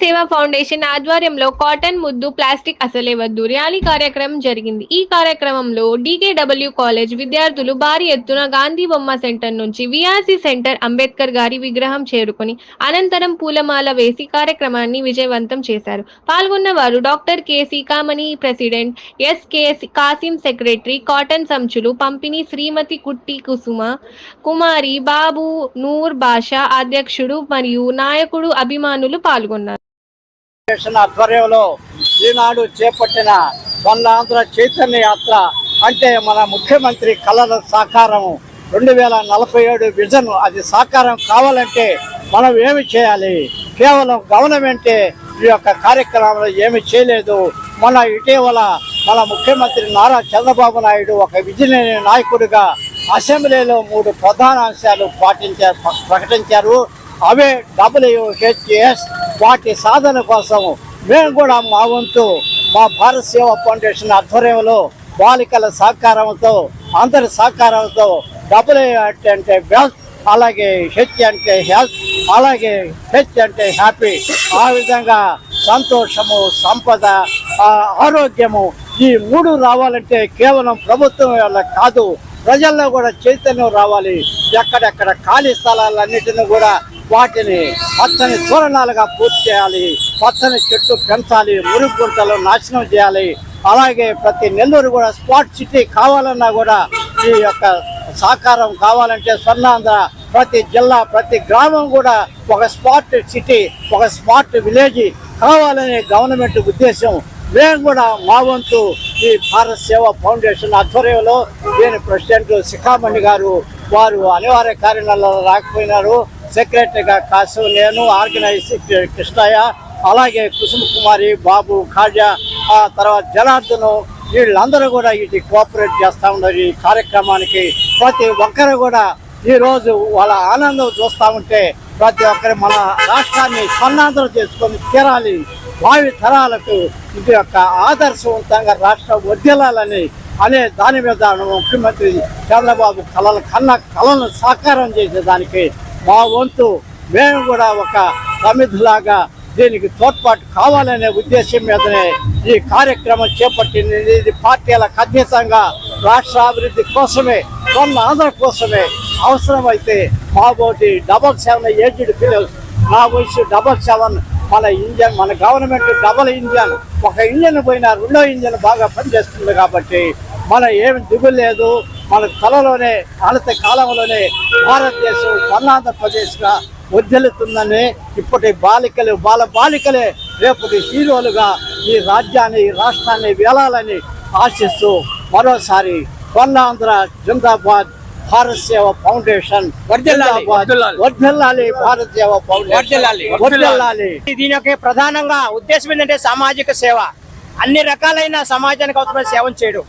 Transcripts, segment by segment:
Seva foundation ఆధ్వర్యంలో cotton ముద్దు plastic అసలే వద్దు ర్యాలీ కార్యక్రమం జరిగింది. ఈ కార్యక్రమంలో డీకేడబ్ల్యూ కాలేజ్ విద్యార్థులు భారీ ఎత్తున గాంధీ బొమ్మ సెంటర్ నుంచి విఆర్సి సెంటర్ అంబేద్కర్ గారి విగ్రహం చేరుకుని అనంతరం పూలమాల వేసి కార్యక్రమాన్ని విజయవంతం చేశారు. పాల్గొన్న వారు doctor K Seekamani president S Kasim secretary cotton సంచులు పంపిణీ శ్రీమతి కుట్టి కుసుమ కుమారి బాబు నూర్ బాషా అధ్యక్షుడు మరియు నాయకుడు అభిమానులు పాల్గొన్నారు. ఆధ్వర్యంలో ఈనాడు చేపట్టిన వందాంధ్ర చైతన్య యాత్ర అంటే మన ముఖ్యమంత్రి కళల సాకారం రెండు వేల నలభై ఏడు విజన్ అది సాకారం కావాలంటే మనం ఏమి చేయాలి? కేవలం గవర్నమెంటే ఈ యొక్క కార్యక్రమంలో ఏమి చేయలేదు. మన ఇటీవల మన ముఖ్యమంత్రి నారా చంద్రబాబు నాయుడు ఒక విజయనీయ నాయకుడిగా అసెంబ్లీలో మూడు ప్రధాన అంశాలు పాటించారు ప్రకటించారు. అవే డబ్ల్యూహెచ్ఎస్ వాటి సాధన కోసం మేము కూడా మా వంతు మా భారత సేవా ఫౌండేషన్ ఆధ్వర్యంలో బాలికల సహకారంతో అందరి సహకారంతో డబ్ల్యూహెచ్ అంటే వెల్త్ అలాగే హెచ్ అంటే హెల్త్ అలాగే హెచ్ అంటే హ్యాపీ ఆ విధంగా సంతోషము సంపద ఆరోగ్యము ఈ మూడు రావాలంటే కేవలం ప్రభుత్వం వల్ల కాదు. ప్రజల్లో కూడా చైతన్యం రావాలి. ఎక్కడెక్కడ ఖాళీ స్థలాలన్నిటిని కూడా వాటిని పచ్చని తోరణాలుగా పూర్తి చేయాలి. పచ్చని చెట్టు పెంచాలి. మురుగు గుంటలు నాశనం చేయాలి. అలాగే ప్రతి నెల్లూరు కూడా స్మార్ట్ సిటీ కావాలన్నా కూడా ఈ యొక్క సహకారం కావాలంటే స్వర్ణాంధ్ర ప్రతి జిల్లా ప్రతి గ్రామం కూడా ఒక స్మార్ట్ సిటీ ఒక స్మార్ట్ విలేజ్ కావాలనే గవర్నమెంట్ ఉద్దేశం. మేము కూడా మా వంతు ఈ భారత్ సేవా ఫౌండేషన్ ఆధ్వర్యంలో దీని ప్రెసిడెంట్ శిఖామణి గారు వారు అనివార్య కార్యాలయాల్లో రాకపోయినారు. సెక్రటరీగా కాసు నేను ఆర్గనైజ్ కృష్ణయ్య అలాగే కుసుమ కుమారి బాబు ఖాజా ఆ తర్వాత జనార్దను వీళ్ళందరూ కూడా ఇది కోఆపరేట్ చేస్తూ ఉన్నారు ఈ కార్యక్రమానికి. ప్రతి ఒక్కరు కూడా ఈ రోజు వాళ్ళ ఆనందం చూస్తూ ఉంటే ప్రతి ఒక్కరు మన రాష్ట్రాన్ని సన్నాంతరం చేసుకొని తీరాలి. భావి తరాలకు ఇది యొక్క ఆదర్శవంతంగా రాష్ట్రం వర్ధిల్లాలని అనే దాని మీద ముఖ్యమంత్రి చంద్రబాబు కళల కన్న కళలను సాకారం చేసేదానికి మా వంతు మేము కూడా ఒక సమిధిలాగా దీనికి తోడ్పాటు కావాలనే ఉద్దేశం మీదనే ఈ కార్యక్రమం చేపట్టింది. ఇది పార్టీలకు అతీతంగా రాష్ట్ర అభివృద్ధి కోసమే కొన్న ఆంధ్ర కోసమే. అవసరమైతే మాబోటి డబల్ సెవెన్ ఏజ్డ్ పిల్లర్స్ నా వయసు డబల్ సెవెన్ మన ఇంజన్ మన గవర్నమెంట్ డబల్ ఇంజన్ ఒక ఇంజన్ పోయినా రెండో ఇంజన్ బాగా పనిచేస్తుంది కాబట్టి మన ఏమి దిగులు లేదు. మన తలలోనే అనత కాలంలోనే భారతదేశం స్వర్ణాంధ్రప్రదేశ్గా వర్ధిల్లుతుందని ఇప్పటి బాలికలు బాల బాలికలే రేపటి హీరోలుగా ఈ రాజ్యాన్ని ఈ రాష్ట్రాన్ని వేలాలని ఆశిస్తూ మరోసారి కొన్నాంధ్ర జిందాబాద్ భారత్ సేవ ఫౌండేషన్. వర్ధిల్లాలి, భారత్ సేవ ఫౌండేషన్. దీని యొక్క ప్రధానంగా ఉద్దేశం ఏంటంటే సామాజిక సేవ. అన్ని రకాలైన సమాజానికి అవసరమైన సేవను చేయడం.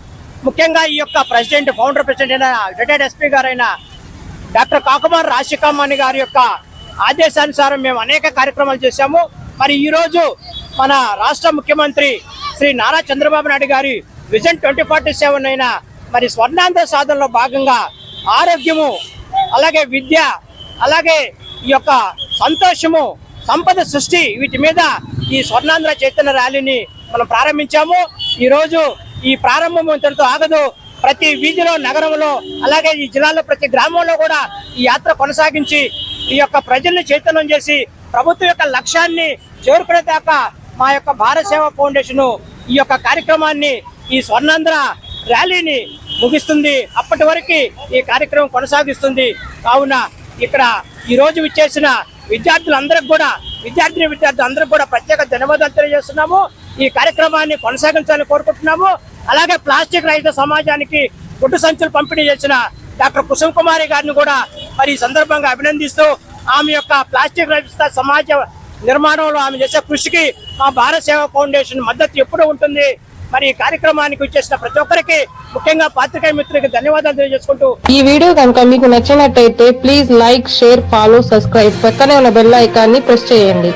ముఖ్యంగా ఈ యొక్క ప్రెసిడెంట్ ఫౌండర్ ప్రెసిడెంట్ అయిన రిటైర్డ్ ఎస్పీ గారైన డాక్టర్ కాకుమార్ రాజశేఖరమణి గారి యొక్క ఆదేశానుసారం మేము అనేక కార్యక్రమాలు చేశాము. మరి ఈ రోజు మన రాష్ట్ర ముఖ్యమంత్రి శ్రీ నారా చంద్రబాబు నాయుడు గారి విజన్ ట్వంటీ ఫార్టీ సెవెన్ అయిన మరి స్వర్ణాంధ్ర సాధనలో భాగంగా ఆరోగ్యము అలాగే విద్య అలాగే ఈ యొక్క సంతోషము సంపద సృష్టి వీటి మీద ఈ స్వర్ణాంధ్ర చైతన్య ర్యాలీని మనం ప్రారంభించాము. ఈరోజు ఈ ప్రారంభం ఇంతటితో ఆగదు. ప్రతి వీధిలో నగరంలో అలాగే ఈ జిల్లాలో ప్రతి గ్రామంలో కూడా ఈ యాత్ర కొనసాగించి ఈ యొక్క ప్రజల్ని చైతన్యం చేసి ప్రభుత్వం యొక్క లక్ష్యాన్ని చేరుకునే దాకా మా యొక్క భారత సేవ ఫౌండేషన్ ఈ యొక్క కార్యక్రమాన్ని ఈ స్వర్ణాంధ్ర ర్యాలీని ముగిస్తుంది. అప్పటి వరకు ఈ కార్యక్రమం కొనసాగిస్తుంది. కావున ఇక్కడ ఈ రోజు విచ్చేసిన విద్యార్థులందరికి కూడా విద్యార్థిని విద్యార్థులు అందరికి కూడా ప్రత్యేక ధన్యవాదాలు తెలియజేస్తున్నాము. ఈ కార్యక్రమాన్ని కొనసాగించాలని కోరుకుంటున్నాము. అలాగే ప్లాస్టిక్ రహిత సమాజానికి గుడ్డు సంచులు పంపిణీ చేసిన డాక్టర్ కుసుమ్ కుమారి గారిని కూడా మరి ఈ సందర్భంగా అభినందిస్తూ ఆమె యొక్క ప్లాస్టిక్ రహిత సమాజ నిర్మాణంలో ఆమె చేసే కృషికి మా భారత సేవా ఫౌండేషన్ మద్దతు ఎప్పుడూ ఉంటుంది. మరి ఈ కార్యక్రమానికి వచ్చేసిన ప్రతి ఒక్కరికి ముఖ్యంగా పాత్రికేయ మిత్రులకి ధన్యవాదాలు తెలియజేసుకుంటూ ఈ వీడియో కనుక మీకు నచ్చినట్టయితే please like share follow subscribe పక్కనే ఉన్న బెల్ ఐకాన్ని ప్రెస్ చేయండి.